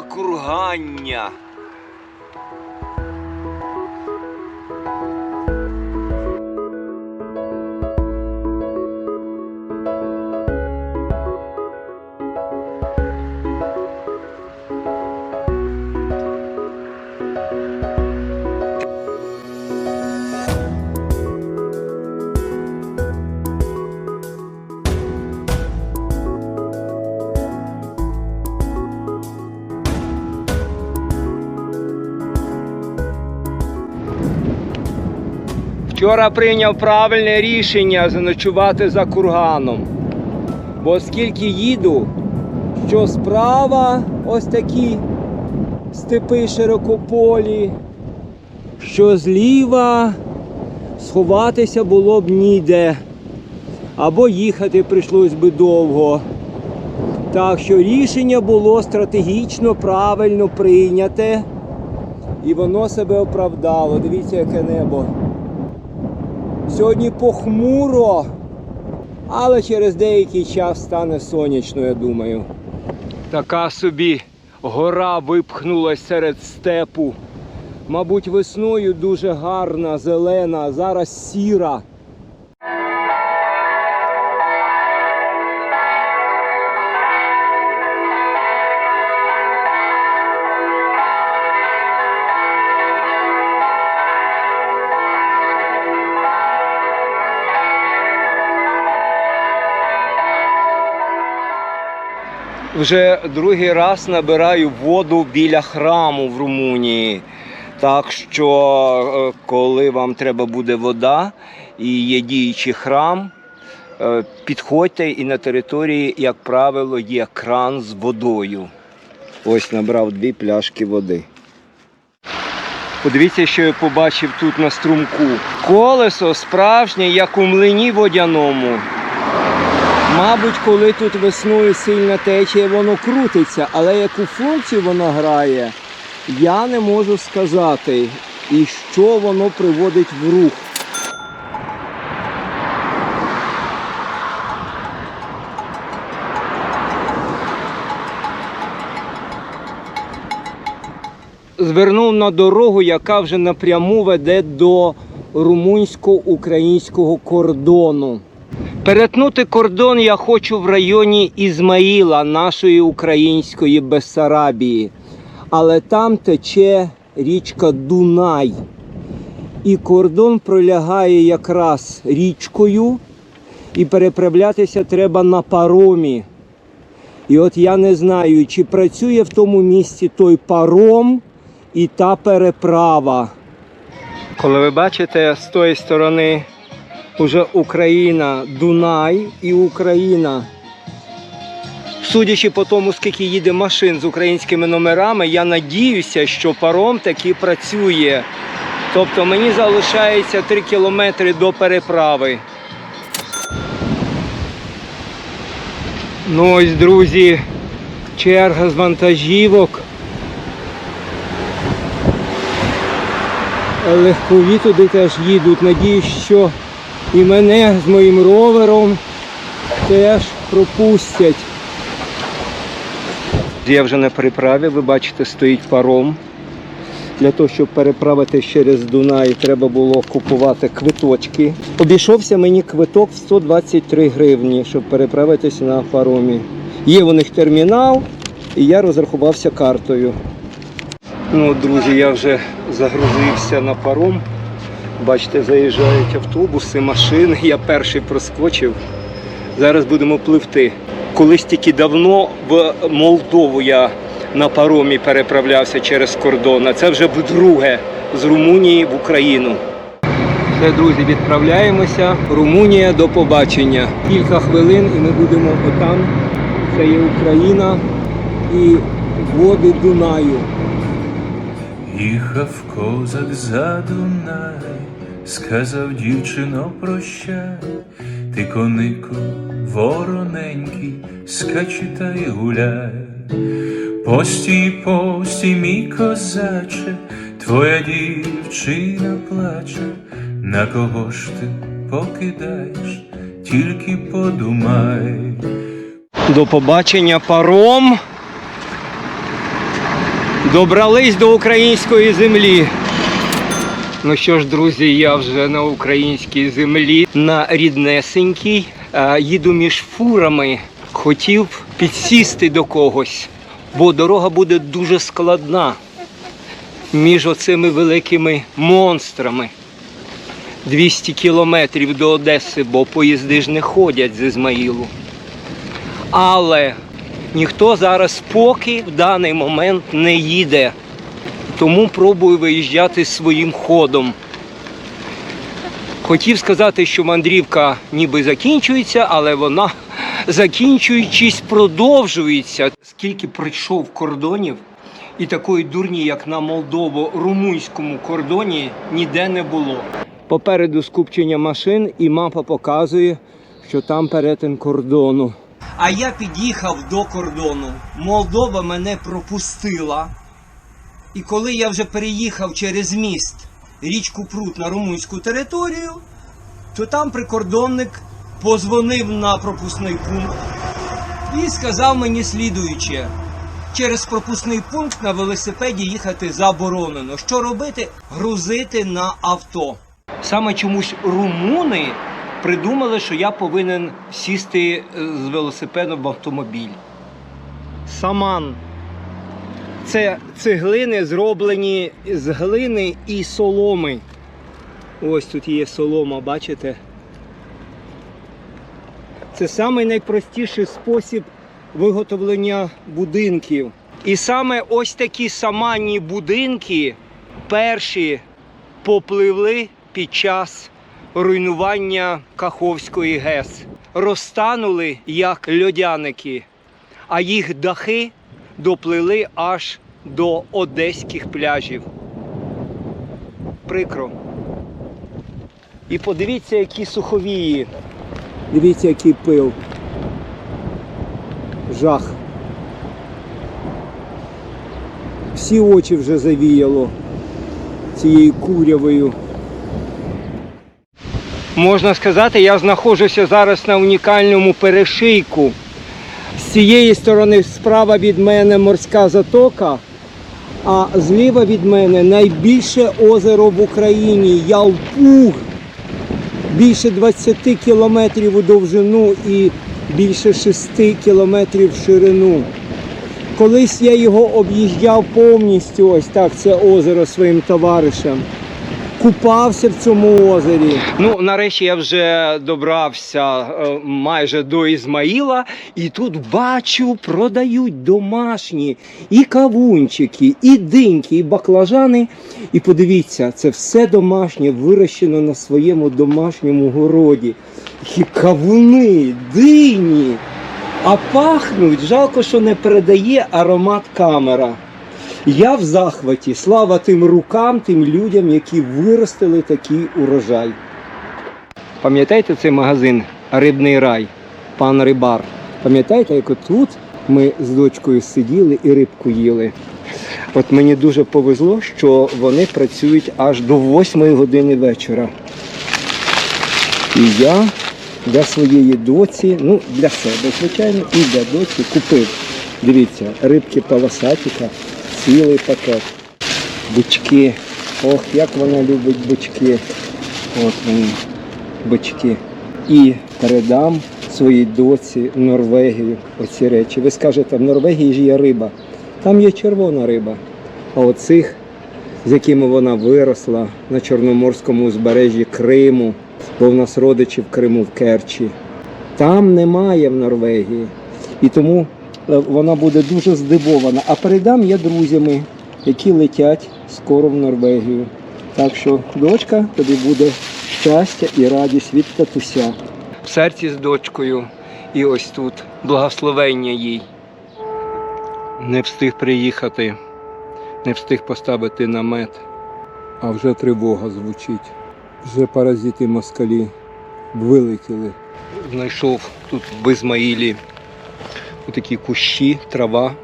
Закургання. Вчора прийняв правильне рішення заночувати за курганом. Бо оскільки їду, що справа ось такі степи широкополі, що зліва сховатися було б ніде. Або їхати прийшлось би довго. Так що рішення було стратегічно правильно прийняте. І воно себе оправдало. Дивіться, яке небо. Сьогодні похмуро, але через деякий час стане сонячно, я думаю. Така собі гора випхнулась серед степу. Мабуть, весною дуже гарна, зелена, зараз сіра. Вже другий раз набираю воду біля храму в Румунії. Так що, е, коли вам треба буде вода і є діючий храм, е, підходьте і на території, як правило, є кран з водою. Ось набрав дві пляшки води. Подивіться, що я побачив тут на струмку. Колесо справжнє, як у млині водяному. Мабуть, коли тут весною сильна течія, воно крутиться, але яку функцію воно грає, я не можу сказати. І що воно приводить в рух. Звернув на дорогу, яка вже напряму веде до румунсько-українського кордону. Перетнути кордон я хочу в районі Ізмаїла, нашої української Бессарабії. Але там тече річка Дунай. І кордон пролягає якраз річкою, і переправлятися треба на паромі. І от я не знаю, чи працює в тому місці той паром і та переправа. Коли ви бачите з тої сторони уже Україна, Дунай і Україна. Судячи по тому, скільки їде машин з українськими номерами, я надіюся, що паром таки працює. Тобто мені залишається 3 кілометри до переправи. Ну ось, друзі, черга з вантажівок. Легкові туди теж їдуть. Надіюсь, що і мене з моїм ровером теж пропустять. Я вже на переправі, ви бачите, стоїть паром. Для того, щоб переправити через Дунай, треба було купувати квиточки. Обійшовся мені квиток в 123 гривні, щоб переправитися на паромі. Є у них термінал, і я розрахувався картою. Ну, друзі, я вже загрузився на паром. Бачите, заїжджають автобуси, машини. Я перший проскочив. Зараз будемо пливти. Колись тільки давно в Молдову я на паромі переправлявся через кордон. А це вже вдруге з Румунії в Україну. Все, друзі, відправляємося. Румунія до побачення. Кілька хвилин і ми будемо отам. Це є Україна і води Дунаю. Їхав козак за Дунай, сказав дівчино, прощай, ти конику вороненький, скачи та й гуляй. Постій, постій, мій козаче, твоя дівчина плаче, на кого ж ти покидаєш тільки подумай. До побачення паром. Добрались до української землі. Ну що ж, друзі, я вже на українській землі, на ріднесенькій. Е, Їду між фурами. Хотів підсісти до когось, бо дорога буде дуже складна між оцими великими монстрами. 200 кілометрів до Одеси, бо поїзди ж не ходять з Ізмаїлу. Але ніхто зараз поки в даний момент не їде. Тому пробую виїжджати своїм ходом. Хотів сказати, що мандрівка ніби закінчується, але вона, закінчуючись, продовжується. Скільки пройшов кордонів, і такої дурні, як на молдово-румунському кордоні, ніде не було. Попереду скупчення машин, і мапа показує, що там перетин кордону. А я під'їхав до кордону. Молдова мене пропустила. І коли я вже переїхав через міст річку Прут на румунську територію, то там прикордонник позвонив на пропускний пункт і сказав мені слідуюче. Через пропускний пункт на велосипеді їхати заборонено. Що робити? Грузити на авто. Саме чомусь румуни придумали, що я повинен сісти е, з велосипедом в автомобіль. Саман. Це цеглини зроблені з глини і соломи. Ось тут є солома, бачите? Це самий найпростіший спосіб виготовлення будинків. І саме ось такі саманні будинки перші попливли під час руйнування Каховської ГЕС. Розтанули як льодяники, а їх дахи доплили аж до одеських пляжів. Прикро. І подивіться, які суховії. Дивіться, який пил. Жах. Всі очі вже завіяло цією курявою. Можна сказати, я знаходжуся зараз на унікальному перешийку. Цієї сторони справа від мене морська затока, а зліва від мене найбільше озеро в Україні Ялпуг. Більше 20 кілометрів у довжину і більше 6 кілометрів в ширину. Колись я його об'їжджав повністю, ось так, це озеро своїм товаришем. Купався в цьому озері. Ну, нарешті я вже добрався е, майже до Ізмаїла, і тут бачу, продають домашні і кавунчики, і диньки, і баклажани. І подивіться, це все домашнє, вирощено на своєму домашньому городі. І кавуни, дині. А пахнуть, жалко, що не передає аромат камера. Я в захваті. Слава тим рукам, тим людям, які виростили такий урожай. Пам'ятаєте цей магазин Рибний рай, пан Рибар? Пам'ятаєте, як тут ми з дочкою сиділи і рибку їли? От мені дуже повезло, що вони працюють аж до 8 години вечора. І я для своєї доці, ну для себе, звичайно, і для доці купив. Дивіться, рибки полосатіка, цілий пакет. Бучки. Ох, як вона любить бучки. От вони, бучки. І передам своїй доці в Норвегію оці речі. Ви скажете, в Норвегії ж є риба. Там є червона риба. А оцих, з якими вона виросла на Чорноморському узбережжі Криму, бо в нас родичі в Криму в Керчі. Там немає в Норвегії. І тому вона буде дуже здивована. А передам я друзями, які летять скоро в Норвегію. Так що, дочка, тобі буде щастя і радість від татуся. В серці з дочкою і ось тут благословення їй. Не встиг приїхати, не встиг поставити намет, а вже тривога звучить. Вже паразити москалі вилетіли. Знайшов тут в Ізмаїлі такі кущі, трава.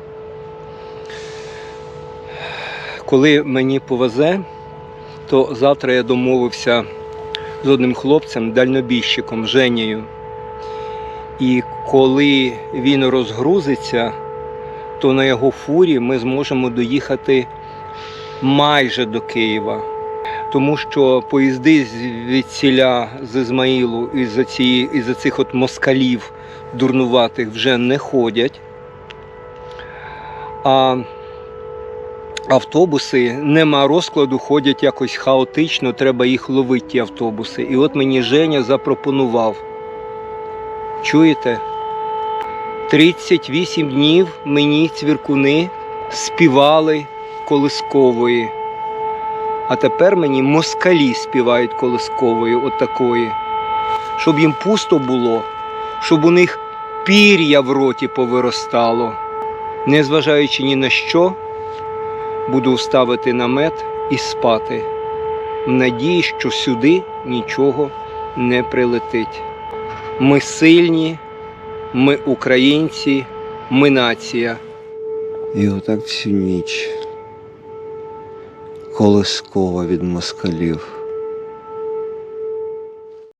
Коли мені повезе, то завтра я домовився з одним хлопцем, дальнобійщиком Женєю. І коли він розгрузиться, то на його фурі ми зможемо доїхати майже до Києва. Тому що поїзди звідсіля з Ізмаїлу із-за із-за цих от москалів дурнуватих вже не ходять. А автобуси нема розкладу, ходять якось хаотично, треба їх ловити, ті автобуси. І от мені Женя запропонував. Чуєте? 38 днів мені цвіркуни співали колискової. А тепер мені москалі співають колискової отакої. Щоб їм пусто було, щоб у них пір'я в роті повиростало. Незважаючи ні на що, буду вставити намет і спати, в надії, що сюди нічого не прилетить. Ми сильні, ми українці, ми нація. І отак всю ніч колискова від москалів.